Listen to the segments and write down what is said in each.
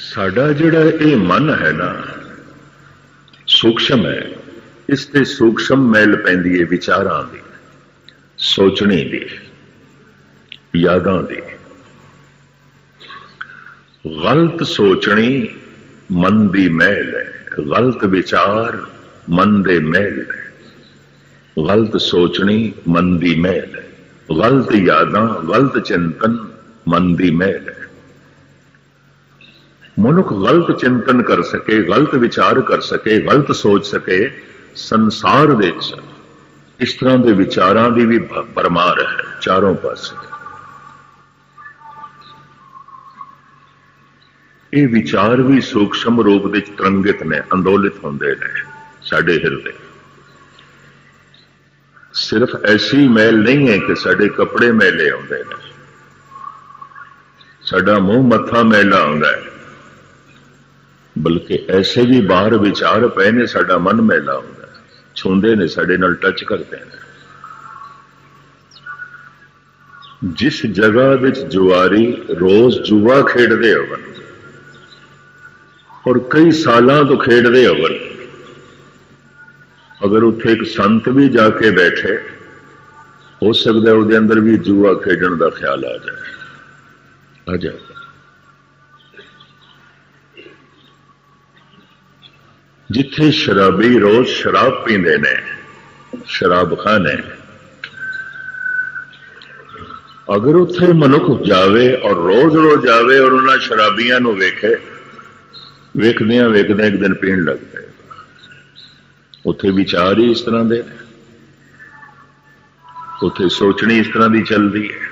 ਸਾਡਾ ਜਿਹੜਾ ਇਹ ਮਨ ਹੈ ਨਾ, ਸੂਖਸ਼ਮ ਹੈ। ਇਸ ਤੇ ਸੂਖਸ਼ਮ ਮੈਲ ਪੈਂਦੀ ਹੈ ਵਿਚਾਰਾਂ ਦੀ, ਸੋਚਣੀ ਦੀ, ਯਾਦਾਂ ਦੀ। ਗਲਤ ਸੋਚਣੀ ਮਨ ਦੀ ਮਹਿਲ ਹੈ। ਗਲਤ ਵਿਚਾਰ ਮਨ ਦੇ ਮਹਿਲ ਹੈ। ਗਲਤ ਸੋਚਣੀ ਮਨ ਦੀ ਮਹਿਲ ਹੈ। ਗਲਤ ਯਾਦਾਂ, ਗਲਤ ਚਿੰਤਨ ਮਨ ਦੀ ਮਹਿਲ ਹੈ। ਮਨੁੱਖ ਗਲਤ ਚਿੰਤਨ ਕਰ ਸਕੇ, ਗਲਤ ਵਿਚਾਰ ਕਰ ਸਕੇ, ਗਲਤ ਸੋਚ ਸਕੇ, ਸੰਸਾਰ ਵਿੱਚ ਇਸ ਤਰ੍ਹਾਂ ਦੇ ਵਿਚਾਰਾਂ ਦੀ ਵੀ ਭ- ਭਰਮਾਰ ਹੈ ਚਾਰੋਂ ਪਾਸੇ। ਇਹ ਵਿਚਾਰ ਵੀ ਸੂਖਸ਼ਮ ਰੂਪ ਵਿੱਚ ਤਰੰਗਿਤ ਨੇ, ਅੰਦੋਲਿਤ ਹੁੰਦੇ ਨੇ ਸਾਡੇ ਹਿਰਦੇ। ਸਿਰਫ ਐਸੀ ਮੈਲ ਨਹੀਂ ਹੈ ਕਿ ਸਾਡੇ ਕੱਪੜੇ ਮੈਲੇ ਆਉਂਦੇ ਨੇ। ਸਾਡਾ ਮੂੰਹ ਮੱਥਾ ਮੈਲਾ ਆਉਂਦਾ ਹੈ। ਬਲਕਿ ਐਸੇ ਵੀ ਬਾਹਰ ਵਿਚਾਰ ਪਏ ਨੇ, ਸਾਡਾ ਮਨ ਮੈਲਾ ਹੁੰਦਾ ਹੈ ਛੁੰਦੇ ਨੇ, ਸਾਡੇ ਨਾਲ ਟੱਚ ਕਰਦੇ ਨੇ। ਜਿਸ ਜਗ੍ਹਾ ਵਿੱਚ ਜੁਆਰੀ ਰੋਜ਼ ਜੁਆ ਖੇਡਦੇ ਹੋਣ ਔਰ ਕਈ ਸਾਲਾਂ ਤੋਂ ਖੇਡਦੇ ਹੋਣ ਅਗਰ ਉੱਥੇ ਇੱਕ ਸੰਤ ਵੀ ਜਾ ਕੇ ਬੈਠੇ, ਹੋ ਸਕਦਾ ਉਹਦੇ ਅੰਦਰ ਵੀ ਜੂਆ ਖੇਡਣ ਦਾ ਖਿਆਲ ਆ ਜਾਏ। ਆ ਜਾਏ। ਜਿੱਥੇ ਸ਼ਰਾਬੀ ਰੋਜ਼ ਸ਼ਰਾਬ ਪੀਂਦੇ ਨੇ ਸ਼ਰਾਬਖਾਨੇ ਅਗਰ ਉੱਥੇ ਮਨੁੱਖ ਜਾਵੇ ਔਰ ਰੋਜ਼-ਰੋਜ਼ ਜਾਵੇ ਔਰ ਉਹਨਾਂ ਸ਼ਰਾਬੀਆਂ ਨੂੰ ਵੇਖੇ, ਵੇਖਦਿਆਂ ਵੇਖਦਿਆਂ ਇੱਕ ਦਿਨ ਪੀਣ ਲੱਗ ਪਏ। ਉੱਥੇ ਵਿਚਾਰ ਹੀ ਇਸ ਤਰ੍ਹਾਂ ਦੇ ਨੇ। ਉੱਥੇ ਸੋਚਣੀ ਇਸ ਤਰ੍ਹਾਂ ਦੀ ਚੱਲਦੀ ਹੈ।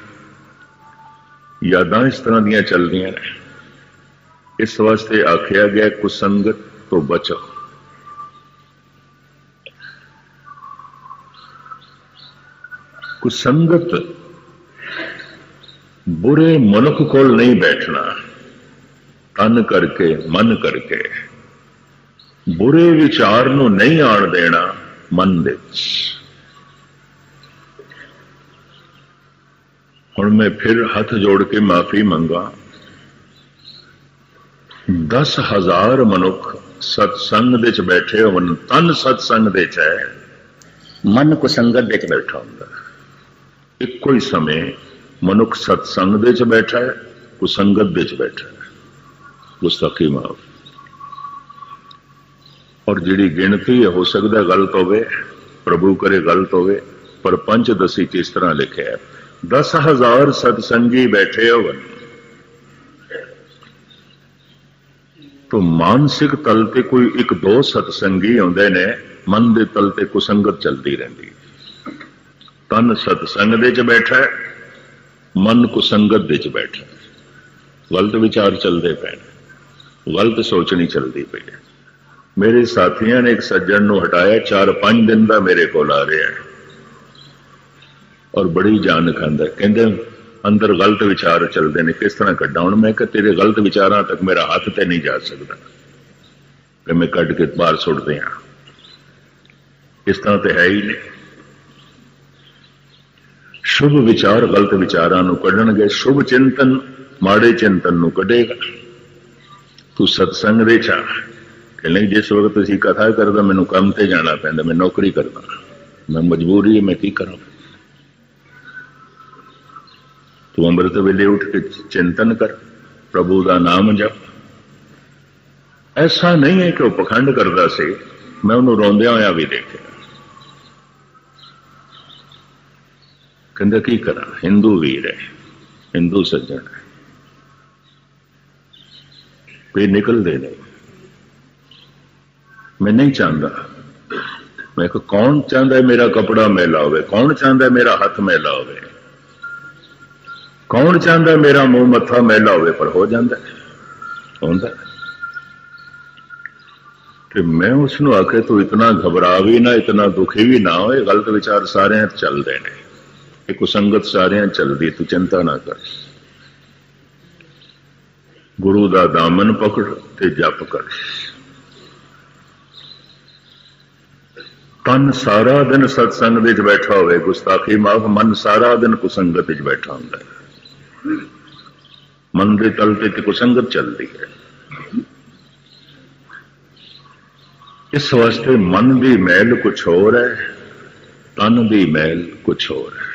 ਯਾਦਾਂ ਇਸ ਤਰ੍ਹਾਂ ਦੀਆਂ ਚੱਲਦੀਆਂ ਨੇ। ਇਸ ਵਾਸਤੇ ਆਖਿਆ ਗਿਆ, ਕੁਸੰਗਤ ਤੋਂ ਬਚੋ। ਕੁਸੰਗਤ ਬੁਰੇ ਮਨੁੱਖ ਕੋਲ ਨਹੀਂ ਬੈਠਣਾ। ਤਨ ਕਰਕੇ, ਮਨ ਕਰਕੇ। ਬੁਰੇ ਵਿਚਾਰ ਨੂੰ ਨਹੀਂ ਆਣ ਦੇਣਾ ਮਨ ਦੇ ਹੁਣ ਮੈਂ ਫਿਰ ਹੱਥ ਜੋੜ ਕੇ ਮਾਫੀ ਮੰਗਾ। 10000 ਮਨੁੱਖ ਸਤਸੰਗ ਦੇ ਵਿੱਚ ਬੈਠੇ ਹੋਣ ਤਨ ਸਤਸੰਗ ਦੇ ਚ ਹੈ। ਮਨ ਕੁਸੰਗਤ ਵਿੱਚ ਬੈਠਾ ਹੁੰਦਾ। ਇੱਕੋ ਹੀ ਸਮੇਂ ਮਨੁੱਖ ਸਤਸੰਗ ਦੇ ਚ ਬੈਠਾ ਹੈ ਕੁਸੰਗਤ ਦੇ ਚ ਬੈਠਾ ਹੈ। ਗੁਸਤਾਖੀ ਮਾਫ ਔਰ ਜਿਹੜੀ ਗਿਣਤੀ ਹੈ, ਹੋ ਸਕਦਾ ਗਲਤ ਹੋਵੇ, ਪ੍ਰਭੂ ਕਰੇ ਗਲਤ ਹੋਵੇ, ਪਰ ਪੰਜ ਦਸੀ ਚ ਇਸ ਤਰ੍ਹਾਂ ਲਿਖਿਆ ਹੈ? 10000 ਸਤਸੰਗੀ ਬੈਠੇ ਹੋਣ ਤੋ ਮਾਨਸਿਕ ਤਲ ਤੇ ਕੋਈ ਇੱਕ ਦੋ ਸਤਸੰਗੀ ਆਉਂਦੇ ਨੇ, ਮਨ ਦੇ ਤਲ ਤੇ ਕੁਸੰਗਤ ਚਲਦੀ ਰਹਿੰਦੀ ਹੈ। ਤਨ ਸਤਸੰਗ ਦੇ ਚ ਬੈਠਾ ਹੈ, ਮਨ ਕੁਸੰਗਤ ਦੇ ਚ ਬੈਠਾ ਹੈ। ਗਲਤ ਵਿਚਾਰ ਚੱਲਦੇ ਪਏ ਗਲਤ ਸੋਚਣੀ ਚੱਲਦੀ ਪਈ ਹੈ। ਮੇਰੇ ਸਾਥੀਆਂ ਨੇ ਇੱਕ ਸੱਜਣ ਨੂੰ ਹਟਾਇਆ 4-5 ਦਿਨ ਦਾ ਮੇਰੇ ਕੋਲ ਆ ਰਿਹਾ ਹੈ। ਔਰ ਬੜੀ ਜਾਨ ਖਾਂਦਾ ਕਹਿੰਦੇ, ਅੰਦਰ ਗਲਤ ਵਿਚਾਰ ਚੱਲਦੇ ਨੇ, ਕਿਸ ਤਰ੍ਹਾਂ ਕੱਢਾਂ? ਹੁਣ ਮੈਂ ਕਿ ਤੇਰੇ ਗਲਤ ਵਿਚਾਰਾਂ ਤੱਕ ਮੇਰਾ ਹੱਥ ਤੇ ਨਹੀਂ ਜਾ ਸਕਦਾ। ਕਿ ਮੈਂ ਕੱਢ ਕੇ ਬਾਹਰ ਸੁੱਟਦੇ ਹਾਂ। ਇਸ ਤਰ੍ਹਾਂ ਤੇ ਹੈ ਹੀ ਨਹੀਂ। ਸ਼ੁਭ ਵਿਚਾਰ ਗਲਤ ਵਿਚਾਰਾਂ ਨੂੰ ਕੱਢਣਗੇ, ਸ਼ੁਭ ਚਿੰਤਨ ਮਾੜੇ ਚਿੰਤਨ ਨੂੰ ਕੱਢੇਗਾ। ਤੂੰ ਸਤਸੰਗ ਦੇ ਚਾ ਕਿ ਨਹੀਂ, ਜਿਸ ਵਕਤ ਤੁਸੀਂ ਕਥਾ ਕਰਦਾ, ਮੈਨੂੰ ਕੰਮ ਤੇ ਜਾਣਾ ਪੈਂਦਾ, ਮੈਂ ਨੌਕਰੀ ਕਰਦਾ। ਮੈਂ ਮਜਬੂਰੀ ਮੈਂ ਕੀ ਕਰਾਂ? ਤੂੰ ਅੰਮ੍ਰਿਤ ਵੇਲੇ ਉੱਠ ਕੇ ਚਿੰਤਨ ਕਰ, ਪ੍ਰਭੂ ਦਾ ਨਾਮ ਜਪ। ਐਸਾ ਨਹੀਂ ਹੈ ਕਿ ਉਹ ਪਖੰਡ ਕਰਦਾ ਸੀ, ਮੈਂ ਉਹਨੂੰ ਰੋਂਦਿਆਂ ਹੋਇਆ ਵੀ ਦੇਖਿਆ। ਕਹਿੰਦਾ ਕੀ ਕਰਾਂ? ਹਿੰਦੂ ਵੀਰ ਹੈ, ਹਿੰਦੂ ਸੱਜਣ ਹੈ। ਕੋਈ ਨਿਕਲਦੇ ਨਹੀਂ ਮੈਂ ਨਹੀਂ ਚਾਹੁੰਦਾ। ਮੈਂ ਕਿਹਾ, ਕੌਣ ਚਾਹੁੰਦਾ ਮੇਰਾ ਕਪੜਾ ਮੈਲਾ ਹੋਵੇ? ਕੌਣ ਚਾਹੁੰਦਾ ਮੇਰਾ ਹੱਥ ਮੈਲਾ ਹੋਵੇ? ਕੌਣ ਚਾਹੁੰਦਾ ਮੇਰਾ ਮੂੰਹ ਮੱਥਾ ਮੈਲਾ ਹੋਵੇ? ਪਰ ਹੋ ਜਾਂਦਾ ਹੁੰਦਾ ਤੇ ਮੈਂ ਉਸ ਨੂੰ ਆਖੇ ਤੂੰ ਇਤਨਾ ਘਬਰਾ ਵੀ ਨਾ, ਇਤਨਾ ਦੁਖੀ ਵੀ ਨਾ ਹੋਏ। ਗਲਤ ਵਿਚਾਰ ਸਾਰਿਆਂ ਚੱਲਦੇ ਨੇ। ਇਹ ਕੁਸੰਗਤ ਸਾਰਿਆਂ ਚੱਲਦੀ, ਤੂੰ ਚਿੰਤਾ ਨਾ ਕਰ। ਗੁਰੂ ਦਾ ਦਾਮਨ ਪਕੜ ਤੇ ਜਪ ਕਰ। ਤਨ ਸਾਰਾ ਦਿਨ ਸਤਸੰਗ ਦੇ ਵਿੱਚ ਬੈਠਾ ਹੋਵੇ ਗੁਸਤਾਖੀ ਮਾਫ, ਮਨ ਸਾਰਾ ਦਿਨ ਕੁਸੰਗਤ ਵਿੱਚ ਬੈਠਾ ਹੁੰਦਾ ਹੈ। ਮਨ ਦੇ ਤਲ ਤੇ ਕੁਸੰਗਤ ਚੱਲਦੀ ਹੈ। ਇਸ ਵਾਸਤੇ ਮਨ ਦੀ ਮਹਿਲ ਕੁਛ ਹੋਰ ਹੈ, ਤਨ ਦੀ ਮਹਿਲ ਕੁਛ ਹੋਰ ਹੈ।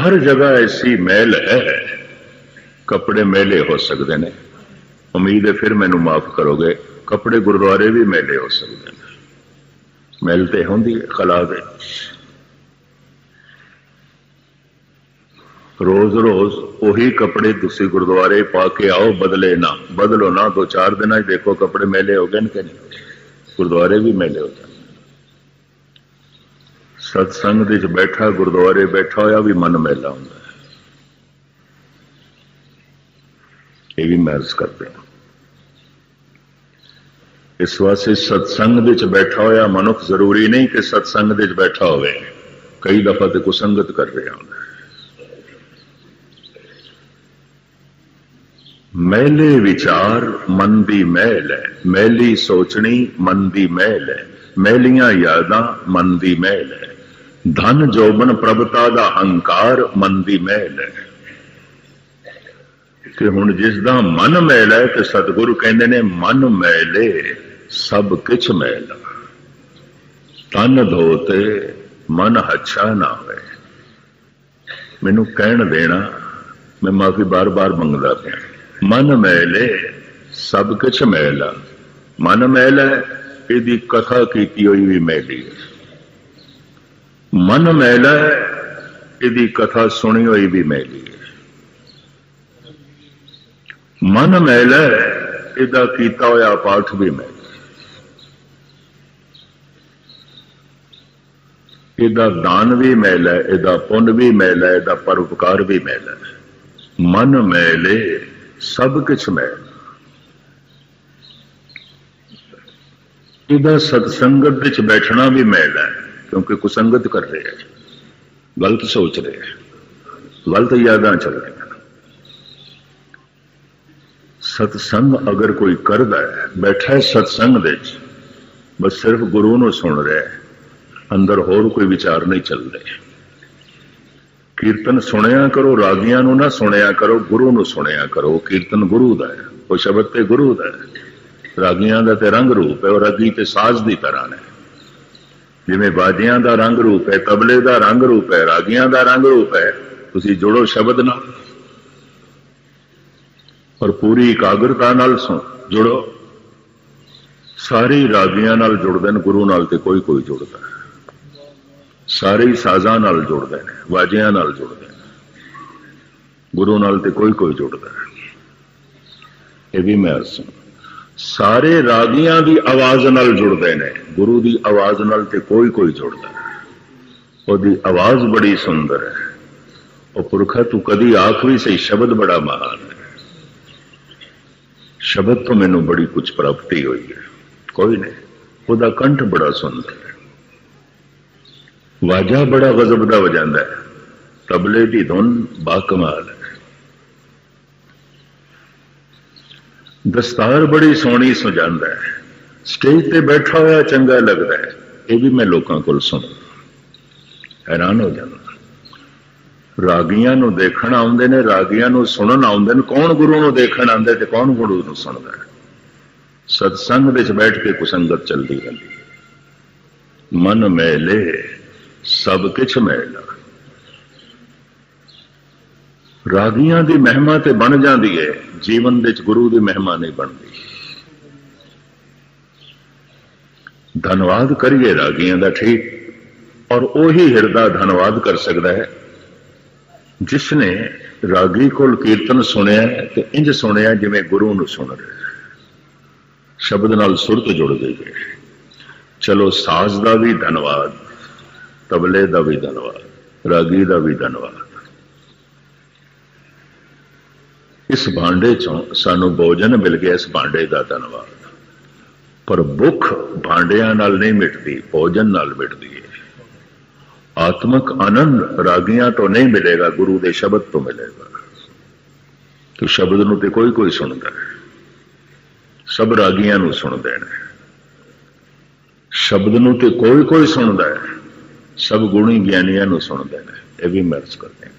ਹਰ ਜਗ੍ਹਾ ਐਸੀ ਮਹਿਲ ਹੈ, ਕੱਪੜੇ ਮੈਲੇ ਹੋ ਸਕਦੇ ਨੇ। ਉਮੀਦ ਹੈ ਫਿਰ ਮੈਨੂੰ ਮਾਫ ਕਰੋਗੇ, ਕੱਪੜੇ ਗੁਰਦੁਆਰੇ ਵੀ ਮੈਲੇ ਹੋ ਸਕਦੇ ਨੇ। ਮਹਿਲ ਤੇ ਹੁੰਦੀ ਹੈ ਖਲਾ ਦੇ ਰੋਜ਼ ਰੋਜ਼ ਉਹੀ ਕੱਪੜੇ ਤੁਸੀਂ ਗੁਰਦੁਆਰੇ ਪਾ ਕੇ ਆਓ, ਬਦਲੇ ਨਾ, ਬਦਲੋ ਨਾ, ਦੋ ਚਾਰ ਦਿਨਾਂ 'ਚ ਦੇਖੋ ਕੱਪੜੇ ਮੈਲੇ ਹੋ ਗਏ ਨੇ ਕਿ ਨਹੀਂ। ਗੁਰਦੁਆਰੇ ਵੀ ਮੈਲੇ ਹੋ ਜਾਂਦੇ ਸਤਸੰਗ ਦੇ ਵਿੱਚ ਬੈਠਾ, ਗੁਰਦੁਆਰੇ ਬੈਠਾ ਹੋਇਆ ਵੀ ਮਨ ਮੈਲਾ ਹੁੰਦਾ ਹੈ। ਇਹ ਵੀ ਮਹਿਸ ਕਰਦੇ ਹਾਂ। ਇਸ ਵਾਸਤੇ ਸਤਸੰਗ ਦੇ ਵਿੱਚ ਬੈਠਾ ਹੋਇਆ ਮਨੁੱਖ ਜ਼ਰੂਰੀ ਨਹੀਂ ਕਿ ਸਤਸੰਗ ਦੇ ਵਿੱਚ ਬੈਠਾ ਹੋਵੇ। ਕਈ ਦਫਾ ਤੇ ਕੁਸੰਗਤ ਕਰ ਰਿਹਾ ਹੁੰਦਾ ਹੈ। ਮੈਲੇ ਵਿਚਾਰ, ਮਨ ਦੀ ਮਹਿਲ ਹੈ। ਮੈਲੀ ਸੋਚਣੀ, ਮਨ ਦੀ ਮਹਿਲ ਹੈ। ਮੈਲੀਆਂ ਯਾਦਾਂ, ਮਨ ਦੀ ਮਹਿਲ ਹੈ। ਧਨ ਜੋਬਨ ਪ੍ਰਭਤਾ ਦਾ ਹੰਕਾਰ ਮਨ ਦੀ ਮਹਿਲ ਹੈ। ਤੇ ਹੁਣ ਜਿਸ ਦਾ ਮਨ ਮੈਲ ਹੈ ਤੇ ਸਤਿਗੁਰੂ ਕਹਿੰਦੇ ਨੇ, ਮਨ ਮੈਲੇ, ਸਭ ਕਿਛ ਮੈਲ। ਤਨ ਧੋਤੇ, ਮਨ ਹੱਛਾ ਨਾ ਹੋਵੇ ਮੈਨੂੰ ਕਹਿਣ ਦੇਣਾ, ਮੈਂ ਮਾਫੀ ਬਾਰ-ਬਾਰ ਮੰਗਦਾ ਪਿਆ। ਮਨ ਮੈਲੇ, ਸਭ ਕੁਛ ਮਹਿਲਾ ਮਨ ਮੈਲ ਹੈ ਇਹਦੀ ਕਥਾ ਕੀਤੀ ਹੋਈ ਵੀ ਮੈਲੀ ਹੈ। ਮਨ ਮੈਲਾ ਹੈ, ਇਹਦੀ ਕਥਾ ਸੁਣੀ ਹੋਈ ਵੀ ਮੈਲੀ ਹੈ। ਮਨ ਮੈਲਾ ਹੈ, ਇਹਦਾ ਕੀਤਾ ਹੋਇਆ ਪਾਠ ਵੀ ਮੈਲਾ ਇਹਦਾ ਦਾਨ ਵੀ ਮੈਲਾ ਹੈ, ਇਹਦਾ ਪੁੰਨ ਵੀ ਮੈਲਾ ਹੈ, ਇਹਦਾ ਪਰਉਪਕਾਰ ਵੀ ਮੈਲਾ ਹੈ। ਮਨ ਮੈਲੇ ਸਭ ਕੁਛ ਮੈਲ ਇਹਦਾ ਸਤਸੰਗਤ ਵਿੱਚ ਬੈਠਣਾ ਵੀ ਮੈਲ ਹੈ। ਕਿਉਂਕਿ ਕੁਸੰਗਤ ਕਰ ਰਹੇ ਹੈ। ਗਲਤ ਸੋਚ ਰਹੇ ਹੈ। ਗਲਤ ਯਾਦਾਂ ਚੱਲ ਰਹੀਆਂ ਸਤਸੰਗ ਅਗਰ ਕੋਈ ਕਰਦਾ ਹੈ, ਬੈਠਾ ਹੈ ਸਤਸੰਗ ਦੇ ਵਿੱਚ, ਬਸ ਸਿਰਫ ਗੁਰੂ ਨੂੰ ਸੁਣ ਰਿਹਾ ਹੈ। ਅੰਦਰ ਹੋਰ ਕੋਈ ਵਿਚਾਰ ਨਹੀਂ ਚੱਲ ਰਿਹਾ। ਕੀਰਤਨ ਸੁਣਿਆ ਕਰੋ, ਰਾਗੀਆਂ ਨੂੰ ਨਾ ਸੁਣਿਆ ਕਰੋ, ਗੁਰੂ ਨੂੰ ਸੁਣਿਆ ਕਰੋ। ਕੀਰਤਨ ਗੁਰੂ ਦਾ ਹੈ। ਉਹ ਸ਼ਬਦ ਤੇ ਗੁਰੂ ਦਾ ਹੈ। ਰਾਗੀਆਂ ਦਾ ਤੇ ਰੰਗ ਰੂਪ ਹੈ, ਉਹ ਰਾਗੀ ਤੇ ਸਾਜ਼ ਦੀ ਤਰ੍ਹਾਂ ਨੇ ਜਿਵੇਂ ਬਾਜਿਆਂ ਦਾ ਰੰਗ ਰੂਪ ਹੈ, ਤਬਲੇ ਦਾ ਰੰਗ ਰੂਪ ਹੈ, ਰਾਗੀਆਂ ਦਾ ਰੰਗ ਰੂਪ ਹੈ, ਤੁਸੀਂ ਜੁੜੋ ਸ਼ਬਦ ਨਾਲ ਔਰ ਪੂਰੀ ਇਕਾਗਰਤਾ ਨਾਲ ਸੁਣ, ਜੁੜੋ। ਸਾਰੀ ਰਾਗੀਆਂ ਨਾਲ ਜੁੜਦੇ ਨੇ, ਗੁਰੂ ਨਾਲ ਤੇ ਕੋਈ ਕੋਈ ਜੁੜਦਾ ਹੈ। ਸਾਰੇ ਸਾਜ਼ਾਂ ਨਾਲ ਜੁੜਦੇ ਨੇ, ਵਾਜਿਆਂ ਨਾਲ ਜੁੜਦੇ ਨੇ, ਗੁਰੂ ਨਾਲ ਤੇ ਕੋਈ ਕੋਈ ਜੁੜਦਾ ਇਹ ਵੀ ਮੈਂ ਸੁਣ ਸਾਰੇ ਰਾਗੀਆਂ ਦੀ ਆਵਾਜ਼ ਨਾਲ ਜੁੜਦੇ ਨੇ। ਗੁਰੂ ਦੀ ਆਵਾਜ਼ ਨਾਲ ਤੇ ਕੋਈ ਕੋਈ ਜੁੜਦਾ ਉਹਦੀ ਆਵਾਜ਼ ਬੜੀ ਸੁੰਦਰ ਹੈ। ਉਹ ਪੁਰਖਾ ਤੂੰ ਕਦੀ ਆਖ ਵੀ ਸਹੀ, ਸ਼ਬਦ ਬੜਾ ਮਹਾਨ ਹੈ। ਸ਼ਬਦ ਤੋਂ ਮੈਨੂੰ ਬੜੀ ਕੁਝ ਪ੍ਰਾਪਤੀ ਹੋਈ ਹੈ। ਕੋਈ ਨਹੀਂ, ਉਹਦਾ ਕੰਠ ਬੜਾ ਸੁੰਦਰ ਹੈ। ਵਾਜਾ ਬੜਾ ਗਜ਼ਬ ਦਾ ਵਜਾਂਦਾ ਹੈ। ਤਬਲੇ ਦੀ ਧੁਨ ਬਾਕਮਾਲ ਹੈ। ਦਸਤਾਰ ਬੜੀ ਸੋਹਣੀ ਸਜਾਉਂਦਾ ਹੈ। ਸਟੇਜ ਤੇ ਬੈਠਾ ਹੋਇਆ ਚੰਗਾ ਲੱਗਦਾ ਹੈ। ਇਹ ਵੀ ਮੈਂ ਲੋਕਾਂ ਕੋਲ ਸੁਣਦਾ ਹੈਰਾਨ ਹੋ ਜਾਂਦਾ ਰਾਗੀਆਂ ਨੂੰ ਦੇਖਣ ਆਉਂਦੇ ਨੇ, ਰਾਗੀਆਂ ਨੂੰ ਸੁਣਨ ਆਉਂਦੇ ਨੇ। ਕੌਣ ਗੁਰੂ ਨੂੰ ਦੇਖਣ ਆਉਂਦਾ ਤੇ ਕੌਣ ਗੁਰੂ ਨੂੰ ਸੁਣਦਾ ਹੈ? ਸਤਸੰਗ ਵਿੱਚ ਬੈਠ ਕੇ ਕੁਸੰਗਤ ਚੱਲਦੀ ਰਹਿੰਦੀ ਮਨ ਮੈਲੇ, ਸਭ ਕੁਛ ਮੈਲਾ। ਰਾਗੀਆਂ ਦੀ ਮਹਿਮਾ ਤੇ ਬਣ ਜਾਂਦੀ ਹੈ ਜੀਵਨ ਵਿੱਚ ਗੁਰੂ ਦੀ ਮਹਿਮਾ ਨਹੀਂ ਬਣਦੀ। ਧੰਨਵਾਦ ਕਰੀਏ ਰਾਗੀਆਂ ਦਾ, ਠੀਕ। ਔਰ ਉਹੀ ਹਿਰਦਾ ਧੰਨਵਾਦ ਕਰ ਸਕਦਾ ਹੈ ਜਿਸ ਨੇ ਰਾਗੀ ਕੋਲ ਕੀਰਤਨ ਸੁਣਿਆ ਤੇ ਇੰਜ ਸੁਣਿਆ ਜਿਵੇਂ ਗੁਰੂ ਨੂੰ ਸੁਣ ਰਿਹਾ ਸ਼ਬਦ ਨਾਲ ਸੁਰਤ ਜੁੜ ਗਈ ਹੈ। ਚਲੋ ਸਾਜ਼ ਦਾ ਵੀ ਧੰਨਵਾਦ, ਤਬਲੇ ਦਾ ਵੀ ਧੰਨਵਾਦ, ਰਾਗੀ ਦਾ ਵੀ ਧੰਨਵਾਦ। ਇਸ ਭਾਂਡੇ ਚੋਂ ਸਾਨੂੰ ਭੋਜਨ ਮਿਲ ਗਿਆ, ਇਸ ਭਾਂਡੇ ਦਾ ਧੰਨਵਾਦ। ਪਰ ਭੁੱਖ ਭਾਂਡਿਆਂ ਨਾਲ ਨਹੀਂ ਮਿਟਦੀ, ਭੋਜਨ ਨਾਲ ਮਿਟਦੀ ਹੈ। ਆਤਮਿਕ ਆਨੰਦ ਰਾਗੀਆਂ ਤੋਂ ਨਹੀਂ ਮਿਲੇਗਾ, ਗੁਰੂ ਦੇ ਸ਼ਬਦ ਤੋਂ ਮਿਲੇਗਾ। ਕਿ ਸ਼ਬਦ ਨੂੰ ਤੇ ਕੋਈ ਕੋਈ ਸੁਣਦਾ ਹੈ। ਸਭ ਰਾਗੀਆਂ ਨੂੰ ਸੁਣਦੇ ਨੇ। ਸ਼ਬਦ ਨੂੰ ਤੇ ਕੋਈ ਕੋਈ ਸੁਣਦਾ ਹੈ। ਸਭ ਗੁਣੀ ਗਿਆਨੀਆਂ ਨੂੰ ਸੁਣਦੇ ਨੇ। ਇਹ ਵੀ ਮਰਜ਼ ਕਰਦੇ ਨੇ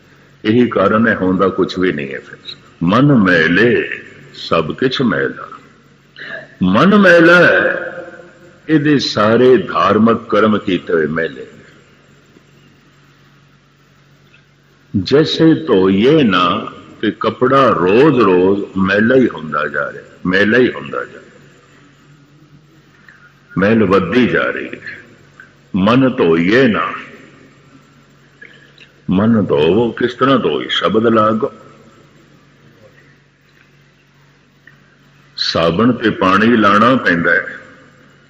ਇਹੀ ਕਾਰਨ ਹੈ ਹੁੰਦਾ ਕੁਝ ਵੀ ਨਹੀਂ ਹੈ ਫਿਰ। ਮਨ ਮੈਲੇ ਸਭ ਕੁਛ ਮੈਲਾ। ਮਨ ਮੈਲਾ ਇਹਦੇ ਸਾਰੇ ਧਾਰਮਿਕ ਕਰਮ ਕੀਤੇ ਹੋਏ ਮੈਲੇ। ਜੈਸੇ ਧੋਈਏ ਨਾ ਕਿ ਕਪੜਾ ਰੋਜ਼ ਰੋਜ਼ ਮੈਲਾ ਹੀ ਹੁੰਦਾ ਜਾ ਰਿਹਾ, ਮੈਲਾ ਹੀ ਹੁੰਦਾ ਜਾ ਰਿਹਾ। ਮੈਲ ਵੱਧਦੀ ਜਾ ਰਹੀ ਹੈ। ਮਨ ਧੋਈਏ ਨਾ। ਮਨ ਧੋਵੋ, ਕਿਸ ਤਰ੍ਹਾਂ ਧੋਈ ਸ਼ਬਦ ਲਾਗੋ। ਸਾਬਣ ਤੇ ਪਾਣੀ ਲਾਣਾ ਪੈਂਦਾ ਹੈ।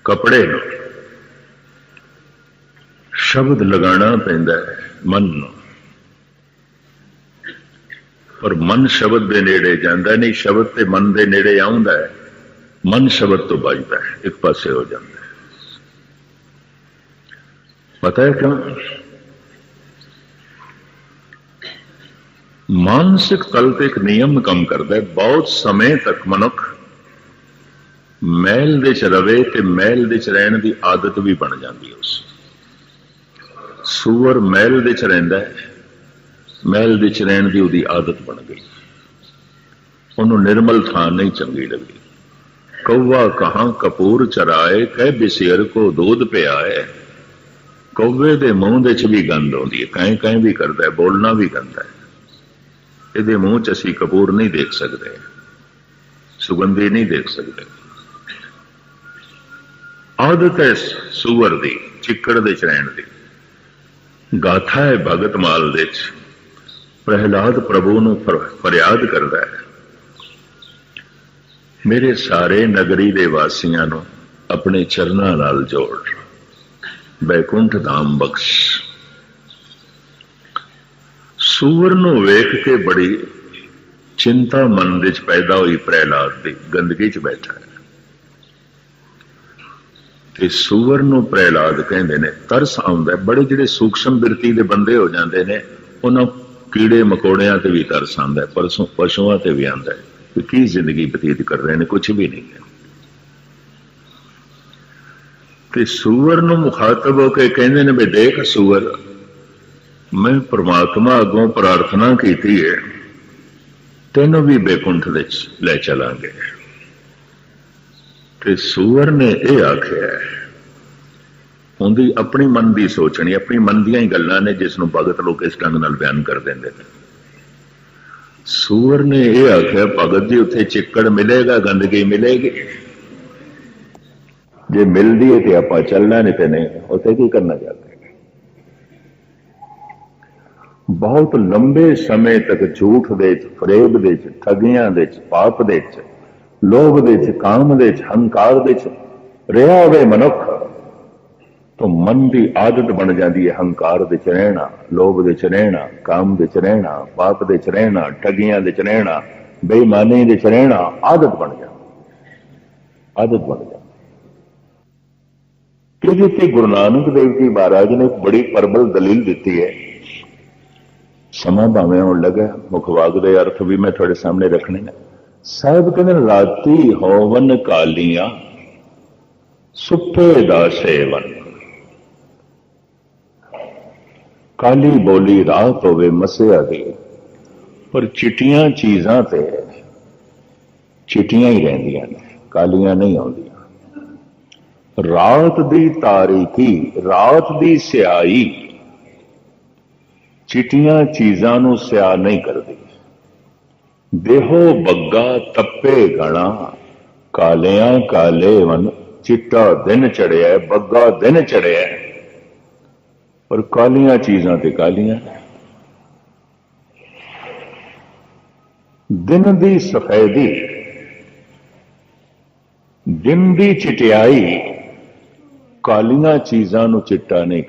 ਕਪੜੇ ਨੂੰ ਸ਼ਬਦ ਲਗਾਉਣਾ ਪੈਂਦਾ ਹੈ, ਮਨ ਨੂੰ। ਪਰ ਮਨ ਸ਼ਬਦ ਦੇ ਨੇੜੇ ਜਾਂਦਾ ਨਹੀਂ, ਸ਼ਬਦ ਤੇ ਮਨ ਦੇ ਨੇੜੇ ਆਉਂਦਾ ਹੈ। ਮਨ ਸ਼ਬਦ ਤੋਂ ਬਚਦਾ ਹੈ, ਇੱਕ ਪਾਸੇ ਹੋ ਜਾਂਦਾ ਹੈ। ਪਤਾ ਹੈ ਕਿਉਂ? ਮਾਨਸਿਕ ਤਲ ਤੇ ਇੱਕ ਨਿਯਮ ਕੰਮ ਕਰਦਾ ਹੈ, ਬਹੁਤ ਸਮੇਂ ਤੱਕ ਮਨੁੱਖ ਮਹਿਲ ਦੇ ਚ ਰਵੇ ਤੇ ਮਹਿਲ ਦੇ ਚ ਰਹਿਣ ਦੀ ਆਦਤ ਵੀ ਬਣ ਜਾਂਦੀ ਉਸ ਸੂਰ ਮਹਿਲ ਦੇ ਚ ਰਹਿੰਦਾ ਹੈ। ਮਹਿਲ ਦੇ ਚ ਰਹਿਣ ਦੀ ਉਹਦੀ ਆਦਤ ਬਣ ਗਈ। ਉਹਨੂੰ ਨਿਰਮਲ ਥਾਂ ਨਹੀਂ ਚੰਗੀ ਲੱਗੀ ਕੌਵਾ ਕਹਾਂ ਕਪੂਰ ਚਰਾਏ, ਕਹਿ ਬਿਸੇਰ ਕੋ ਦੁੱਧ ਪਿਆਏ। ਕੌਵੇ ਦੇ ਮੂੰਹ ਦੇ ਚ ਵੀ ਗੰਦ ਆਉਂਦੀ ਹੈ। ਕਾਂ ਕਾਂ ਵੀ ਕਰਦਾ ਹੈ, ਬੋਲਣਾ ਵੀ ਗੰਦਾ ਹੈ। ਇਹਦੇ ਮੂੰਹ ਚ ਅਸੀਂ ਕਪੂਰ ਨਹੀਂ ਦੇਖ ਸਕਦੇ। ਸੁਗੰਧੀ ਨਹੀਂ ਦੇਖ ਸਕਦੇ। ਆਦਤ ਹੈ ਸੂਵਰ ਦੀ, ਚਿੱਕੜ ਦੇ ਚ ਰਹਿਣ ਦੀ। ਗਾਥਾ ਹੈ ਭਗਤ ਮਾਲ ਦੇ ਚ। ਪ੍ਰਹਿਲਾਦ ਪ੍ਰਭੂ ਨੂੰ ਫਰਿਆਦ ਕਰਦਾ ਹੈ। ਮੇਰੇ ਸਾਰੇ ਨਗਰੀ ਦੇ ਵਾਸੀਆਂ ਨੂੰ ਆਪਣੇ ਚਰਨਾਂ ਨਾਲ ਜੋੜ। ਬੈਕੁੰਠ ਧਾਮ ਬਖਸ਼। ਸੂਰ ਨੂੰ ਵੇਖ ਕੇ ਬੜੀ ਚਿੰਤਾ ਮਨ ਵਿੱਚ ਪੈਦਾ ਹੋਈ ਪ੍ਰਹਿਲਾਦ ਦੀ, ਗੰਦਗੀ 'ਚ ਬੈਠਾ ਹੈ। ਤੇ ਸੂਰ ਨੂੰ ਪ੍ਰਹਿਲਾਦ ਕਹਿੰਦੇ ਨੇ, ਤਰਸ ਆਉਂਦਾ ਬੜੇ ਜਿਹੜੇ ਸੂਖਸ਼ਮ ਬਿਰਤੀ ਦੇ ਬੰਦੇ ਹੋ ਜਾਂਦੇ ਨੇ, ਉਹਨਾਂ ਕੀੜੇ ਮਕੌੜਿਆਂ ਤੇ ਵੀ ਤਰਸ ਆਉਂਦਾ ਪਰਸੋਂ ਪਸ਼ੂਆਂ ਤੇ ਵੀ ਆਉਂਦਾ ਕਿ ਕੀ ਜ਼ਿੰਦਗੀ ਬਤੀਤ ਕਰ ਰਹੇ ਨੇ ਕੁਝ ਵੀ ਨਹੀਂ ਹੈ। ਤੇ ਸੂਰ ਨੂੰ ਮੁਖਾਤਬ ਹੋ ਕੇ ਕਹਿੰਦੇ ਨੇ, ਵੀ ਦੇਖ ਸੂਰ, ਮੈਂ ਪ੍ਰਮਾਤਮਾ ਅੱਗੋਂ ਪ੍ਰਾਰਥਨਾ ਕੀਤੀ ਹੈ, ਤੈਨੂੰ ਵੀ ਬੇਕੁੰਠ ਵਿੱਚ ਲੈ ਚਲਾਂਗੇ। ਤੇ ਸੂਰ ਨੇ ਇਹ ਆਖਿਆ ਹੈ, ਉਹਦੀ ਆਪਣੀ ਮਨ ਦੀ ਸੋਚਣੀ ਆਪਣੀ ਮਨ ਦੀਆਂ ਹੀ ਗੱਲਾਂ ਨੇ ਜਿਸ ਨੂੰ ਭਗਤ ਲੋਕ ਇਸ ਢੰਗ ਨਾਲ ਬਿਆਨ ਕਰ ਦਿੰਦੇ ਨੇ। ਸੂਰ ਨੇ ਇਹ ਆਖਿਆ ਭਗਤ ਜੀ ਉੱਥੇ ਚਿੱਕੜ ਮਿਲੇਗਾ ਗੰਦਗੀ ਮਿਲੇਗੀ। ਜੇ ਮਿਲਦੀ ਹੈ ਤੇ ਆਪਾਂ ਚੱਲਣਾ ਨਹੀਂ ਤੇ ਨਹੀਂ ਉੱਥੇ ਕੀ ਕਰਨਾ ਚਾਹਤੇ ਬਹੁਤ ਲੰਬੇ ਸਮੇਂ ਤੱਕ ਝੂਠ ਦੇ ਚ ਫਰੇਬ ਦੇ ਵਿੱਚ ਠੱਗੀਆਂ ਦੇ ਚ ਪਾਪ ਦੇ ਵਿੱਚ ਲੋਭ ਦੇ ਚ, ਕਾਮ ਦੇ ਚ, ਹੰਕਾਰ ਦੇ ਚ, ਰਿਹਾ ਹੋਵੇ ਮਨੁੱਖ, ਤਾਂ ਮਨ ਦੀ ਆਦਤ ਬਣ ਜਾਂਦੀ ਹੈ ਹੰਕਾਰ ਦੇ ਚ ਰਹਿਣਾ, ਲੋਭ ਦੇ ਚ ਰਹਿਣਾ, ਕਾਮ ਦੇ ਚ ਰਹਿਣਾ, ਪਾਪ ਦੇ ਚ ਰਹਿਣਾ, ਠਗੀਆਂ ਦੇ ਚ ਰਹਿਣਾ, ਬੇਈਮਾਨੀ ਦੇ ਚ ਰਹਿਣਾ, ਆਦਤ ਬਣ ਜਾਂਦੀ ਆਦਤ ਬਣ ਜਾਂਦੀ ਇਹਦੇ ਤੇ ਗੁਰੂ ਨਾਨਕ ਦੇਵ ਜੀ ਮਹਾਰਾਜ ਨੇ ਬੜੀ ਪ੍ਰਬਲ ਦਲੀਲ ਦਿੱਤੀ ਹੈ। ਸਮਾਂ ਭਾਵੇਂ ਹੋਣ ਲੱਗਾ, ਮੁੱਖ ਵਾਕ ਦੇ ਅਰਥ ਵੀ ਮੈਂ ਤੁਹਾਡੇ ਸਾਹਮਣੇ ਰੱਖਣੇ ਨੇ। ਸਾਹਿਬ ਕਹਿੰਦੇ ਨੇ, ਰਾਤੀ ਹੋਵਨ ਕਾਲੀਆਂ ਸੁੱਪੇ ਦਾ ਸੇਵਨ। ਕਾਲੀ ਬੋਲੀ ਰਾਤ ਹੋਵੇ ਮਸਿਆ ਦੀ ਪਰ ਚਿਟੀਆਂ ਚੀਜ਼ਾਂ ਤੇ ਚਿਟੀਆਂ ਹੀ ਰਹਿੰਦੀਆਂ ਨੇ ਕਾਲੀਆਂ ਨਹੀਂ ਆਉਂਦੀਆਂ। ਰਾਤ ਦੀ ਤਾਰੀਕੀ ਰਾਤ ਦੀ ਸਿਆਹੀ ਚਿਟੀਆਂ ਚੀਜ਼ਾਂ ਨੂੰ ਸਿਆ ਨਹੀਂ ਕਰਦੀ। ਦੇਹੋ ਬੱਗਾ ਤੱਪੇ ਗਣਾ, ਕਾਲਿਆਂ ਕਾਲੇ ਵਨ ਚਿੱਟਾ ਦਿਨ ਚੜਿਆ, ਬੱਗਾ ਦਿਨ ਚੜਿਆ। ਪਰ ਕਾਲੀਆਂ ਚੀਜ਼ਾਂ ਤੇ ਕਾਲੀਆਂ। ਦਿਨ ਦੀ ਸਫੈਦੀ, ਦਿਨ ਦੀ ਚਿਟਿਆਈ, ਕਾਲੀਆਂ ਚੀਜ਼ਾਂ ਨੂੰ ਚਿੱਟਾ ਨਹੀਂ